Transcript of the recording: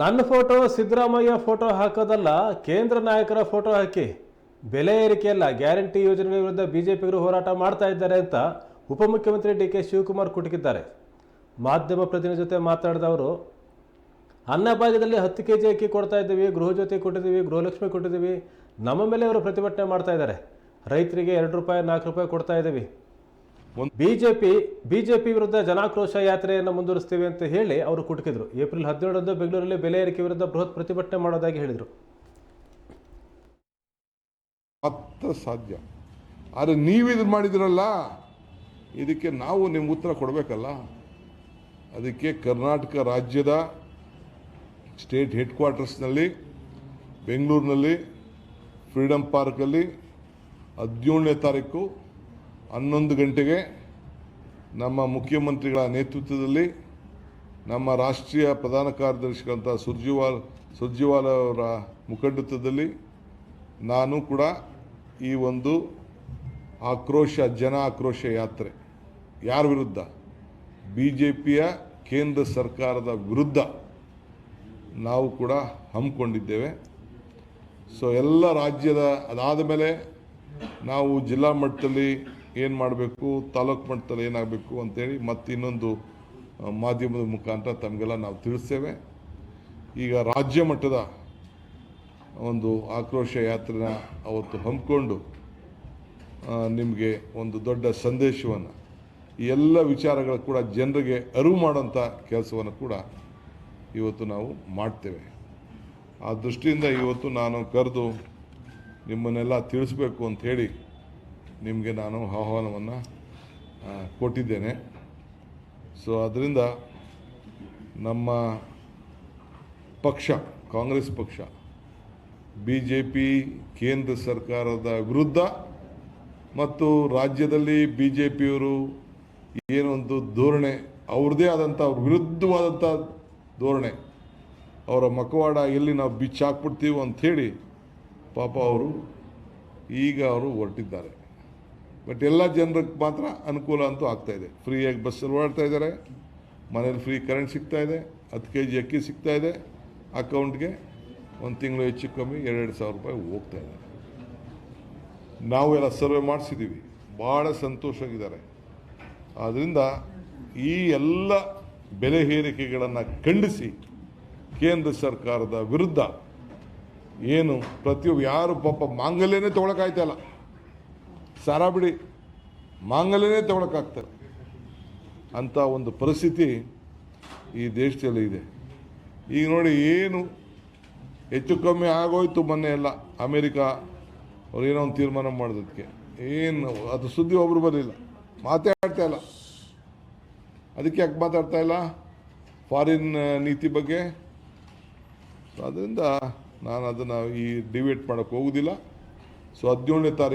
ನನ್ನ photo Siddaramaiah photo ಹಾಕೋದಲ್ಲ, ಕೇಂದ್ರ ನಾಯಕರ ಫೋಟೋ ಹಾಕಿ. ಬೆಲೆ ಏರಿಕೆಯಲ್ಲ, ಗ್ಯಾರಂಟಿ ಯೋಜನೆ ವಿರುದ್ಧ ಬಿಜೆಪಿಗರು ಹೋರಾಟ ಮಾಡ್ತಾ ಇದ್ದಾರೆ ಅಂತ ಉಪಮುಖ್ಯಮಂತ್ರಿ ಡಿ ಕೆ ಶಿವಕುಮಾರ್ ಕುಟುಕಿದ್ದಾರೆ. ಮಾಧ್ಯಮ ಪ್ರತಿನಿಧಿ ಜೊತೆ ಮಾತಾಡಿದ ಅವರು ಅನ್ನಭಾಗ್ಯದಲ್ಲಿ ಹತ್ತು ಕೆ ಜಿ ಅಕ್ಕಿ ಕೊಡ್ತಾ ಇದ್ದೀವಿ, ಗೃಹ ಜ್ಯೋತಿ ಕೊಟ್ಟಿದ್ದೀವಿ, ಗೃಹಲಕ್ಷ್ಮಿ ಕೊಟ್ಟಿದ್ದೀವಿ, ನಮ್ಮ ಮೇಲೆ ಅವರು ಪ್ರತಿಭಟನೆ ಮಾಡ್ತಾ ಇದ್ದಾರೆ. ರೈತರಿಗೆ ಎರಡು ರೂಪಾಯಿ, ನಾಲ್ಕು ರೂಪಾಯಿ ಕೊಡ್ತಾ ಇದ್ದೀವಿ. ಬಿಜೆಪಿ ಬಿಜೆಪಿ ವಿರುದ್ಧ ಜನಾಕ್ರೋಶ ಯಾತ್ರೆಯನ್ನು ಮುಂದುವರಿಸ್ತೀವಿ ಅಂತ ಹೇಳಿ ಅವರು ಕುಟುಕಿದ್ರು. ಏಪ್ರಿಲ್ ಹದಿನೇಳರಂದು ಬೆಂಗಳೂರಲ್ಲಿ ಬೆಲೆ ಏರಿಕೆ ವಿರುದ್ಧ ಬೃಹತ್ ಪ್ರತಿಭಟನೆ ಮಾಡೋದಾಗಿ ಹೇಳಿದರು. ಸಾಧ್ಯ. ಆದರೆ ನೀವು ಇದು ಮಾಡಿದಿರಲ್ಲ, ಇದಕ್ಕೆ ನಾವು ನಿಮ್ಗೆ ಉತ್ತರ ಕೊಡಬೇಕಲ್ಲ. ಅದಕ್ಕೆ ಕರ್ನಾಟಕ ರಾಜ್ಯದ ಸ್ಟೇಟ್ ಹೆಡ್ ಕ್ವಾರ್ಟರ್ಸ್ನಲ್ಲಿ ಬೆಂಗಳೂರಿನಲ್ಲಿ ಫ್ರೀಡಮ್ ಪಾರ್ಕಲ್ಲಿ ಹದಿನೇಳನೇ ತಾರೀಕು ಹನ್ನೊಂದು ಗಂಟೆಗೆ ನಮ್ಮ ಮುಖ್ಯಮಂತ್ರಿಗಳ ನೇತೃತ್ವದಲ್ಲಿ ನಮ್ಮ ರಾಷ್ಟ್ರೀಯ ಪ್ರಧಾನ ಕಾರ್ಯದರ್ಶಿಗಳಂತಹ ಸುರ್ಜಿವಾಲ್, ಸುರ್ಜಿವಾಲ ಅವರ ಮುಖಂಡತ್ವದಲ್ಲಿ ನಾನು ಕೂಡ ಈ ಒಂದು ಆಕ್ರೋಶ, ಜನ ಆಕ್ರೋಶ ಯಾತ್ರೆ. ಯಾರ ವಿರುದ್ಧ? ಬಿ ಜೆ ಪಿಯ ಕೇಂದ್ರ ಸರ್ಕಾರದ ವಿರುದ್ಧ ನಾವು ಕೂಡ ಹಮ್ಮಿಕೊಂಡಿದ್ದೇವೆ. ಸೊ ಎಲ್ಲ ರಾಜ್ಯದ ಅದಾದ ಮೇಲೆ ನಾವು ಜಿಲ್ಲಾ ಮಟ್ಟದಲ್ಲಿ ಏನು ಮಾಡಬೇಕು, ತಾಲೂಕು ಮಟ್ಟದಲ್ಲಿ ಏನಾಗಬೇಕು ಅಂತೇಳಿ ಮತ್ತೆ ಇನ್ನೊಂದು ಮಾಧ್ಯಮದ ಮುಖಾಂತರ ತಮಗೆಲ್ಲ ನಾವು ತಿಳಿಸ್ತೇವೆ. ಈಗ ರಾಜ್ಯ ಮಟ್ಟದ ಒಂದು ಆಕ್ರೋಶ ಯಾತ್ರೆನ ಅವತ್ತು ಹಮ್ಮಿಕೊಂಡು ನಿಮಗೆ ಒಂದು ದೊಡ್ಡ ಸಂದೇಶವನ್ನು ಎಲ್ಲ ವಿಚಾರಗಳು ಕೂಡ ಜನರಿಗೆ ಅರಿವು ಮಾಡೋಂಥ ಕೆಲಸವನ್ನು ಕೂಡ ಇವತ್ತು ನಾವು ಮಾಡ್ತೇವೆ. ಆ ದೃಷ್ಟಿಯಿಂದ ಇವತ್ತು ನಾನು ಕರೆದು ನಿಮ್ಮನ್ನೆಲ್ಲ ತಿಳಿಸ್ಬೇಕು ಹೇಳಿ ನಿಮಗೆ ನಾನು ಆಹ್ವಾನವನ್ನು ಕೊಟ್ಟಿದ್ದೇನೆ. ಸೊ ಅದರಿಂದ ನಮ್ಮ ಪಕ್ಷ, ಕಾಂಗ್ರೆಸ್ ಪಕ್ಷ ಬಿ ಜೆ ಪಿ ಕೇಂದ್ರ ಸರ್ಕಾರದ ವಿರುದ್ಧ ಮತ್ತು ರಾಜ್ಯದಲ್ಲಿ ಬಿ ಜೆ ಪಿಯವರು ಏನೊಂದು ಧೋರಣೆ, ಅವ್ರದ್ದೇ ಆದಂಥ ಅವ್ರ ವಿರುದ್ಧವಾದಂಥ ಧೋರಣೆ, ಅವರ ಮಕವಾಡ ಎಲ್ಲಿ ನಾವು ಬಿಚ್ಚಾಕ್ಬಿಡ್ತೀವಿ ಅಂಥೇಳಿ ಪಾಪ ಅವರು ಈಗ ಅವರು ಹೊರಟಿದ್ದಾರೆ. ಬಟ್ ಎಲ್ಲ ಜನರಿಗೆ ಮಾತ್ರ ಅನುಕೂಲ ಅಂತೂ ಆಗ್ತಾ ಇದೆ. ಫ್ರೀಯಾಗಿ ಬಸ್ಸಲ್ಲಿ ಓಡಾಡ್ತಾ ಇದ್ದಾರೆ. ಮನೇಲಿ ಫ್ರೀ ಕರೆಂಟ್ ಸಿಗ್ತಾ ಇದೆ. ಹತ್ತು ಕೆ ಜಿ ಅಕ್ಕಿ ಸಿಗ್ತಾ ಇದೆ. ಅಕೌಂಟ್ಗೆ ಒಂದು ತಿಂಗಳು ಹೆಚ್ಚು ಕಮ್ಮಿ ಎರಡೆರಡು ಸಾವಿರ ರೂಪಾಯಿ ಹೋಗ್ತಾ ಇದೆ. ನಾವು ಎಲ್ಲ ಸರ್ವೆ ಮಾಡಿಸಿದ್ದೀವಿ ಭಾಳ ಸಂತೋಷವಾಗಿದ್ದಾರೆ. ಆದ್ದರಿಂದ ಈ ಎಲ್ಲ ಬೆಲೆ ಏರಿಕೆಗಳನ್ನು ಖಂಡಿಸಿ ಕೇಂದ್ರ ಸರ್ಕಾರದ ವಿರುದ್ಧ ಏನು ಪ್ರತಿಯೊಬ್ಬ ಯಾರು ಪಾಪ ಮಾಂಗಲ್ಯನೇ ತೊಗೊಳಕ್ಕಾಯ್ತಲ್ಲ ಸಾರ ಬಿಡಿ. ಮಾಂಗಲ್ಯನೇ ಅಂಥ ಒಂದು ಪರಿಸ್ಥಿತಿ ಈ ದೇಶದಲ್ಲಿ ಇದೆ. ಈಗ ನೋಡಿ ಏನು ಹೆಚ್ಚು ಕಮ್ಮಿ ಆಗೋಯ್ತು ಮೊನ್ನೆ ಎಲ್ಲ ಅಮೇರಿಕಾ ಅವ್ರು ಏನೋ ಒಂದು ತೀರ್ಮಾನ ಮಾಡೋದಕ್ಕೆ ಏನು ಅದು ಸುದ್ದಿ ಒಬ್ರು ಬರಲಿಲ್ಲ. ಮಾತಾಡ್ತಾ ಇಲ್ಲ. ಅದಕ್ಕೆ ಯಾಕೆ ಮಾತಾಡ್ತಾ ಇಲ್ಲ? ಫಾರಿನ್ ನೀತಿ ಬಗ್ಗೆ. ಅದರಿಂದ ನಾನು ಅದನ್ನು ಈ ಡಿಬೇಟ್ ಮಾಡೋಕ್ಕೆ ಹೋಗೋದಿಲ್ಲ. ಸೊ, ಹದಿನೇಳನೇ ತಾರೀಕು